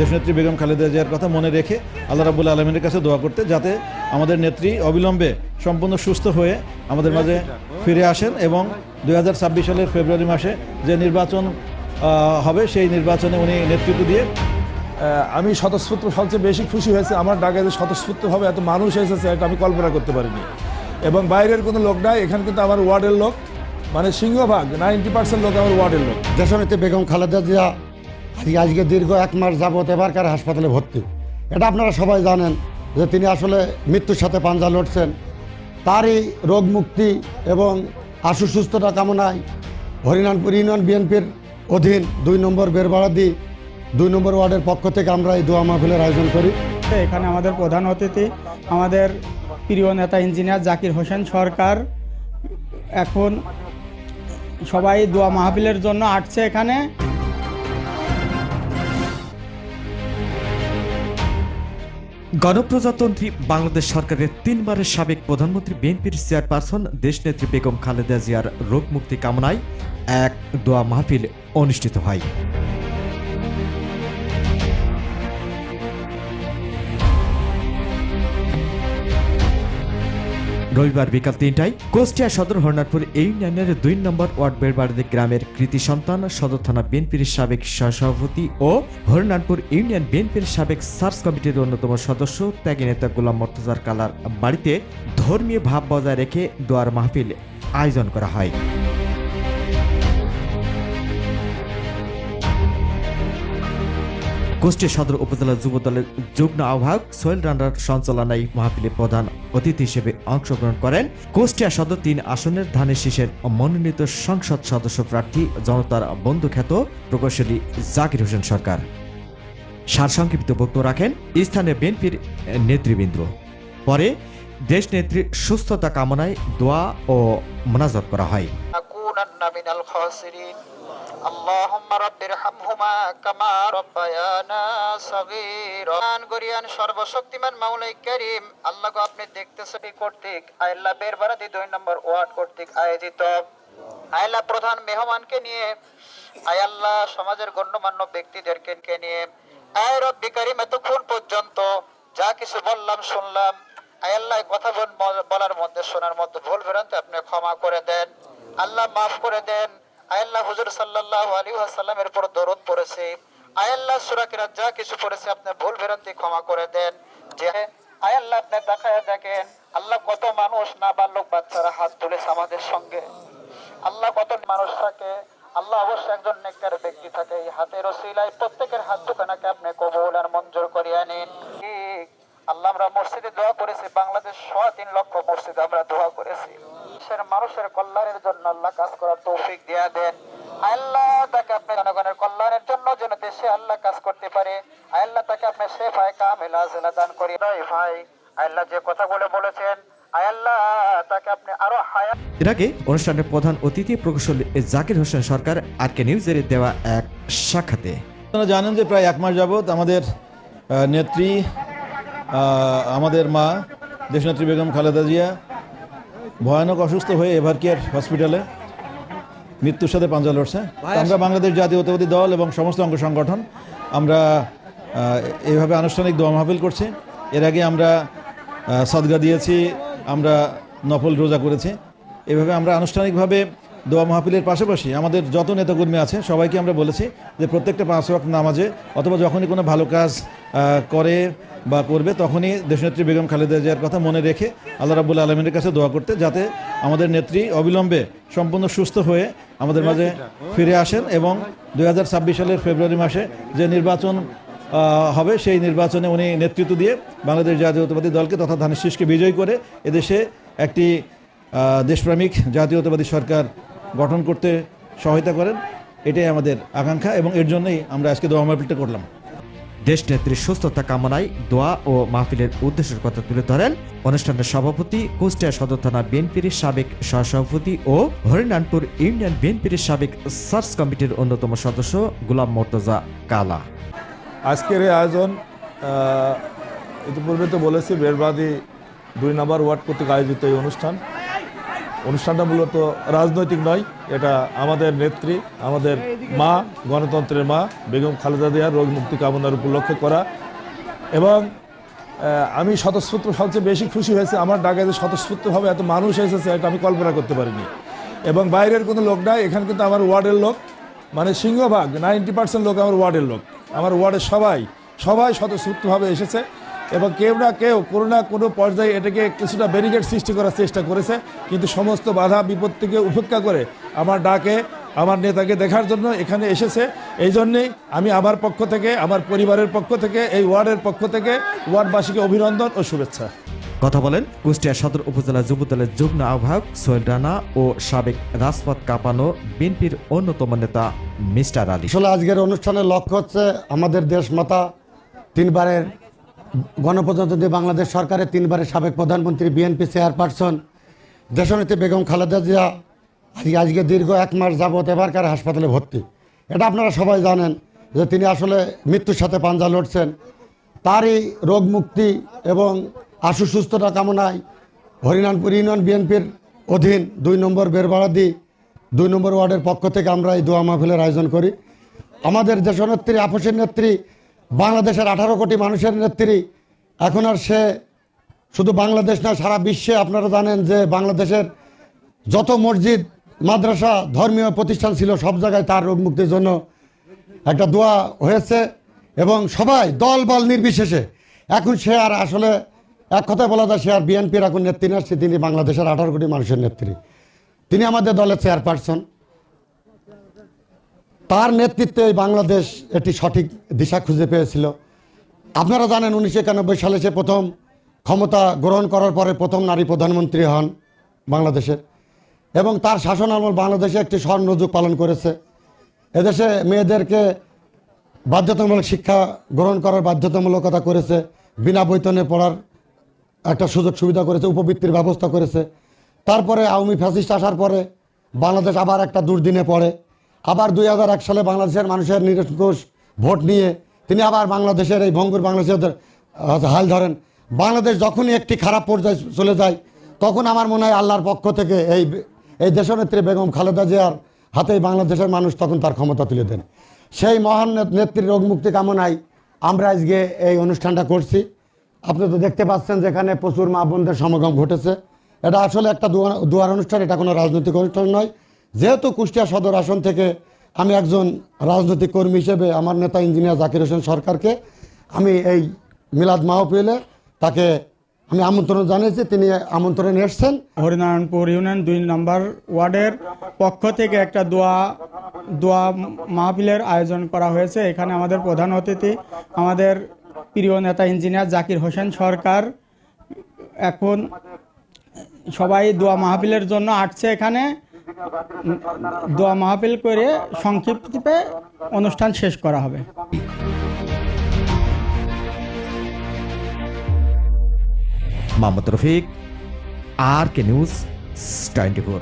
দেশনেত্রী বেগম খালেদা জিয়ার কথা মনে রেখে আল্লাহ রাবুল আলমিনের কাছে দোয়া করতে যাতে আমাদের নেত্রী অবিলম্বে সম্পূর্ণ সুস্থ হয়ে আমাদের মাঝে ফিরে আসেন এবং দু হাজার ছাব্বিশ সালের ফেব্রুয়ারি মাসে যে নির্বাচন হবে সেই নির্বাচনে উনি নেতৃত্ব দিয়ে আমি স্বতঃস্ফূর্ত সবচেয়ে বেশি খুশি হয়েছে আমার ঢাকায় যে স্বতঃস্ফূর্তভাবে এত মানুষ এসেছে এটা আমি কল্পনা করতে পারিনি। এবং বাইরের কোনো লোক নাই এখানে কিন্তু আমার ওয়ার্ডের লোক মানে সিংহভাগ নাইনটি পার্সেন্ট লোক আমার ওয়ার্ডের লোক। দেশনেত্রী বেগম খালেদা জিয়া আজকে আজকে দীর্ঘ এক মাস যাবত এবারকার হাসপাতালে ভর্তি। এটা আপনারা সবাই জানেন যে তিনি আসলে মৃত্যুর সাথে পাঞ্জা লড়ছেন। তারই রোগ মুক্তি এবং আশু সুস্থতা কামনায় হরিনানপুর ইউনিয়ন বিএনপির অধীন দুই নম্বর বেরবাড়াদি দুই নম্বর ওয়ার্ডের পক্ষ থেকে আমরা এই দোয়া মাহফিলের আয়োজন করি। এখানে আমাদের প্রধান অতিথি, আমাদের প্রিয় নেতা ইঞ্জিনিয়ার জাকির হোসেন সরকার। এখন সবাই দোয়া মাহফিলের জন্য আসছে এখানে। গণপ্রজাতন্ত্রী বাংলাদেশ সরকারের তিনবারের সাবেক প্রধানমন্ত্রী বিএনপির চেয়ারপারসন দেশনেত্রী বেগম খালেদা জিয়ার রোগ মুক্তি কামনায় এক দোয়া মাহফিল অনুষ্ঠিত হয়। রবিবার বিকাল তিনটায় কুষ্টিয়া সদর হরনাথপুর ইউনিয়নের দুই নম্বর ওয়ার্ড বেড়বাড়ি গ্রামের কৃতি সন্তান সদর থানা বিএনপির সাবেক সহসভাপতি ও হরনাথপুর ইউনিয়ন বিএনপির সাবেক সার্চ কমিটির অন্যতম সদস্য, ত্যাগী নেতা গোলাম মর্তজার কালার বাড়িতে ধর্মীয় ভাব বজায় রেখে দোয়ার মাহফিল আয়োজন করা হয়। কুষ্টিয়া সদর উপজেলা যুব দলের যুগ্ম আহ্বায়ক সোহেল রানার সঞ্চালনায় মাহফিলে প্রধান অতিথি হিসেবে অংশগ্রহণ করেন। কুষ্টিয়া সদর তিন আসনের ধানের শীষের মনোনীত সংসদ সদস্য প্রার্থী জনতার বন্ধু খ্যাত প্রকৌশলী জাকির হোসেন সরকার। সারসংক্ষিপ্ত বক্তব্য রাখেন স্থানীয় বিএনপির নেতৃবৃন্দ। পরে দেশ নেত্রীর সুস্থতা কামনায় দোয়া ও মোনাজত করা হয়। اللهم رب ارحمهما كما ربيانا صغيرا গরিয়ান সর্বশক্তিমান মাওলাই করিম আল্লাহ গো আপনি দেখতেছেন এই কর্তৃক আল্লাহ বেরবারাদি দুই নম্বর ওয়ার্ড কর্তৃক আয়োজিত আল্লাহ প্রধান মেহমানকে নিয়ে আয় আল্লাহ সমাজের গণ্যমান্য ব্যক্তিদেরকে কে নিয়ে আয় রব্বি করিম এতক্ষণ পর্যন্ত যা কিছু বললাম শুনলাম আয় আল্লাহ এই কথা বল- বলার মধ্যে শোনার মধ্যে ভুল ভ্রান্তি আপনি ক্ষমা করে দেন আল্লাহ মাফ করে দেন আয় আল্লাহ হুজুর সাল্লাল্লাহু আলাইহি ওয়াসাল্লামের উপর দরদ পড়েছে। আয়াল্লাহ সূরা কিরাত যা কিছু পড়েছে আপনি ভুল ভ্রান্তি ক্ষমা করে দেন। যে আয়াল্লাহ আপনি দেখায় দেখেন, আল্লাহ কত মানুষ না বালক বাচ্চারা হাত তুলেছে আমাদের সঙ্গে। আল্লাহ কত মানুষ থাকে, আল্লাহ অবশ্যই একজন নেককার ব্যক্তি থাকে। এই হাতের ওসিলায় প্রত্যেকের হাত দুখানাকে আপনি কবুল আর মঞ্জুর করিয়া নিন ঠিক আল্লাহ আমরা মসজিদে দোয়া করেছি বাংলাদেশ সোয়া তিন লক্ষ মসজিদে আমরা দোয়া করেছি দেশের মানুষের কল্যাণের জন্য আল্লাহ কাজ করার তৌফিক দিয়া দেন। আল্লাহ তাকে আপনি জনগণের কল্যাণের জন্য যেন দেশে আল্লাহ কাজ করতে পারে। আল্লাহ তাকে আপনি শেফায় কামেলা জেলা দান করি। ভাই আল্লাহ যে কথাগুলো বলেছেন আল্লাহ তাকে আপনি আরও হায়াত এর আগে অনুষ্ঠানের প্রধান অতিথি প্রকৌশলী জাকির হোসেন সরকার আর কে নিউজের দেওয়া এক সাক্ষাতে। আপনারা জানেন যে প্রায় এক মাস যাবৎ আমাদের আহ, নেত্রী আহ, আমাদের মা দেশনেত্রী বেগম খালেদা জিয়া ভয়ানক অসুস্থ হয়ে এভার কেয়ার হসপিটালে মৃত্যুর সাথে পাঞ্জা লড়ছে। আমরা বাংলাদেশ জাতীয়তাবাদী দল এবং সমস্ত অঙ্গ সংগঠন আমরা এইভাবে আনুষ্ঠানিক দোয়া মাহফিল করছি। এর আগে আমরা সাদগা সদগা দিয়েছি আমরা নফল রোজা করেছি। এভাবে আমরা আনুষ্ঠানিকভাবে দোয়া মাহফিলের পাশাপাশি আমাদের যত নেতাকর্মী আছে, সবাইকে আমরা বলেছি যে প্রত্যেকটা পাঁচ ওয়াক্ত নামাজে অথবা যখনই কোনো ভালো কাজ করে বা করবে, তখনই দেশনেত্রী বেগম খালেদা জিয়ার কথা মনে রেখে আল্লাহ রাবুল আলমিনের কাছে দোয়া করতে, যাতে আমাদের নেত্রী অবিলম্বে সম্পূর্ণ সুস্থ হয়ে আমাদের মাঝে ফিরে আসেন এবং দু হাজার ছাব্বিশ সালের ফেব্রুয়ারি মাসে যে নির্বাচন হবে, সেই নির্বাচনে উনি নেতৃত্ব দিয়ে বাংলাদেশ জাতীয়তাবাদী দলকে তথা ধানের শীষকে বিজয়ী করে এদেশে একটি দেশপ্রেমিক জাতীয়তাবাদী সরকার গঠন করতে সহায়তা করেন এটাই আমাদের আকাঙ্ক্ষা এবং এর জন্যই আমরা আজকে দোয়া মাহফিলটা করলাম। দেশ নেত্রীর সুস্থতা কামনায় দোয়া ও মাহফিলের উদ্দেশ্যের কথা তুলে ধরেন অনুষ্ঠানের সভাপতি কুষ্টিয়া সদর থানা বিএনপির সাবেক সহসভাপতি ও হরিনানপুর ইউনিয়ন বিএনপির সাবেক সার্চ কমিটির অন্যতম সদস্য গোলাম মর্তজা কালা। আজকের এই আয়োজন ইতিপূর্বে তো বলেছি বেরবাদি দুই নম্বর ওয়ার্ড কর্তৃক আয়োজিত এই অনুষ্ঠান। অনুষ্ঠানটা মূলত রাজনৈতিক নয়, এটা আমাদের নেত্রী, আমাদের মা, গণতন্ত্রের মা, বেগম খালেদা জিয়ার রোগ মুক্তি কামনার উপলক্ষে করা। এবং আমি স্বতঃস্ফূর্ত সবচেয়ে বেশি খুশি হয়েছে, আমার ঢাকায় যে স্বতঃস্ফূর্তভাবে এত মানুষ এসেছে, এটা আমি কল্পনা করতে পারিনি। এবং বাইরের কোনো লোক নাই, এখানে কিন্তু আমার ওয়ার্ডের লোক মানে সিংহভাগ, নাইনটি পার্সেন্ট লোক আমার ওয়ার্ডের লোক। আমার ওয়ার্ডের সবাই সবাই স্বতঃস্ফূর্তভাবে এসেছে। এবং কেউ না কেউ কোনো না কোনো পর্যায়ে এটাকে কিছুটা ব্যারিকেড সৃষ্টি করার চেষ্টা করেছে। কিন্তু সমস্ত বাধা বিপত্তিকে উপেক্ষা করে আমার ডাকে আমার নেতাকে দেখার জন্য এখানে এসেছে। এই জন্যেই আমি আমার পক্ষ থেকে আমার পরিবারের পক্ষ থেকে এই ওয়ার্ডের পক্ষ থেকে ওয়ার্ডবাসীকে অভিনন্দন ও শুভেচ্ছা। কথা বলেন কুষ্টিয়া সদর উপজেলা যুবদলের যুগ্ম আহ্বায়ক সোহেল রানা ও সাবেক রাজপথ কাঁপানো বিএনপির অন্যতম নেতা মিস্টার আলী। আসলে আজকের অনুষ্ঠানের লক্ষ্য হচ্ছে আমাদের দেশমাতা তিনবারের গণপ্রজাতন্ত্রী বাংলাদেশ সরকারের তিনবারের সাবেক প্রধানমন্ত্রী, বিএনপি চেয়ারপারসন, দেশনেত্রী বেগম খালেদা জিয়া আজকে আজকে দীর্ঘ এক মাস যাবৎ এবারকার হাসপাতালে ভর্তি। এটা আপনারা সবাই জানেন যে তিনি আসলে মৃত্যুর সাথে পাঞ্জা লড়ছেন। তারই রোগ মুক্তি এবং আশু সুস্থতা কামনায় হরিনানপুর ইউনিয়ন বিএনপির অধীন দুই নম্বর বেরবাড়াদি, দুই নম্বর ওয়ার্ডের পক্ষ থেকে আমরা এই দোয়া মাহফিলের আয়োজন করি। আমাদের দেশনেত্রী, আপসের নেত্রী বাংলাদেশের আঠারো কোটি মানুষের নেত্রী। এখন আর সে শুধু বাংলাদেশ না সারা বিশ্বে আপনারা জানেন যে বাংলাদেশের যত মসজিদ, মাদ্রাসা, ধর্মীয় প্রতিষ্ঠান ছিল, সব জায়গায় তার রোগ মুক্তির জন্য একটা দোয়া হয়েছে এবং সবাই দল বল নির্বিশেষে। এখন সে আর আসলে এক কথায় বলা যায়, সে আর বিএনপির এখন নেত্রী না তিনি বাংলাদেশের আঠারো কোটি মানুষের নেত্রী। তিনি আমাদের দলের চেয়ারপারসন। তার নেতৃত্বে বাংলাদেশ একটি সঠিক দিশা খুঁজে পেয়েছিল। আপনারা জানেন উনিশশো একানব্বই সালে সে প্রথম ক্ষমতা গ্রহণ করার পরে প্রথম নারী প্রধানমন্ত্রী হন বাংলাদেশের। এবং তার শাসন আমল বাংলাদেশে একটি স্বর্ণযুগ পালন করেছে। এদেশে মেয়েদেরকে বাধ্যতামূলক শিক্ষা গ্রহণ করার বাধ্যতামূলকতা করেছে, বিনা বেতনে পড়ার একটা সুযোগ সুবিধা করেছে, উপবৃত্তির ব্যবস্থা করেছে। তারপরে আওয়ামী ফ্যাসিস্ট আসার পরে বাংলাদেশ আবার একটা দুর্দিনে পড়ে। আবার দুই হাজার এক সালে বাংলাদেশের মানুষের নিরঙ্কুশ ভোট নিয়ে তিনি আবার বাংলাদেশের এই ভঙ্গুর বাংলাদেশের হাল ধরেন। বাংলাদেশ যখনই একটি খারাপ পর্যায়ে চলে যায়, তখন আমার মনে হয় আল্লাহর পক্ষ থেকে এই এই দেশনেত্রী বেগম খালেদা জিয়ার হাতেই বাংলাদেশের মানুষ তখন তার ক্ষমতা তুলে দেন। সেই মহান নেত্রীর রোগ মুক্তি কামনায় আমরা আজকে এই অনুষ্ঠানটা করছি। আপনি তো দেখতে পাচ্ছেন যে এখানে প্রচুর মা বোনদের সমাগম ঘটেছে। এটা আসলে একটা দুয়া- দুয়ার অনুষ্ঠান, এটা কোনো রাজনৈতিক অনুষ্ঠান নয়। যেহেতু কুষ্টিয়া সদর আসন থেকে আমি একজন রাজনৈতিক কর্মী হিসেবে আমার নেতা ইঞ্জিনিয়ার জাকির হোসেন সরকারকে আমি এই মিলাদ মাহফিলে তাকে আমি আমন্ত্রণ জানিয়েছি। তিনি আমন্ত্রণ এসছেন। হরিনারায়ণপুর ইউনিয়ন দুই নম্বর ওয়ার্ডের পক্ষ থেকে একটা দোয়া দোয়া মাহফিলের আয়োজন করা হয়েছে। এখানে আমাদের প্রধান অতিথি, আমাদের প্রিয় নেতা ইঞ্জিনিয়ার জাকির হোসেন সরকার। এখন সবাই দোয়া মাহফিলের জন্য আসছে এখানে। দোয়া মাহফিল করে সংক্ষিপ্তে অনুষ্ঠান শেষ করা হবে। Mohammad Rafiq, R K news twenty four.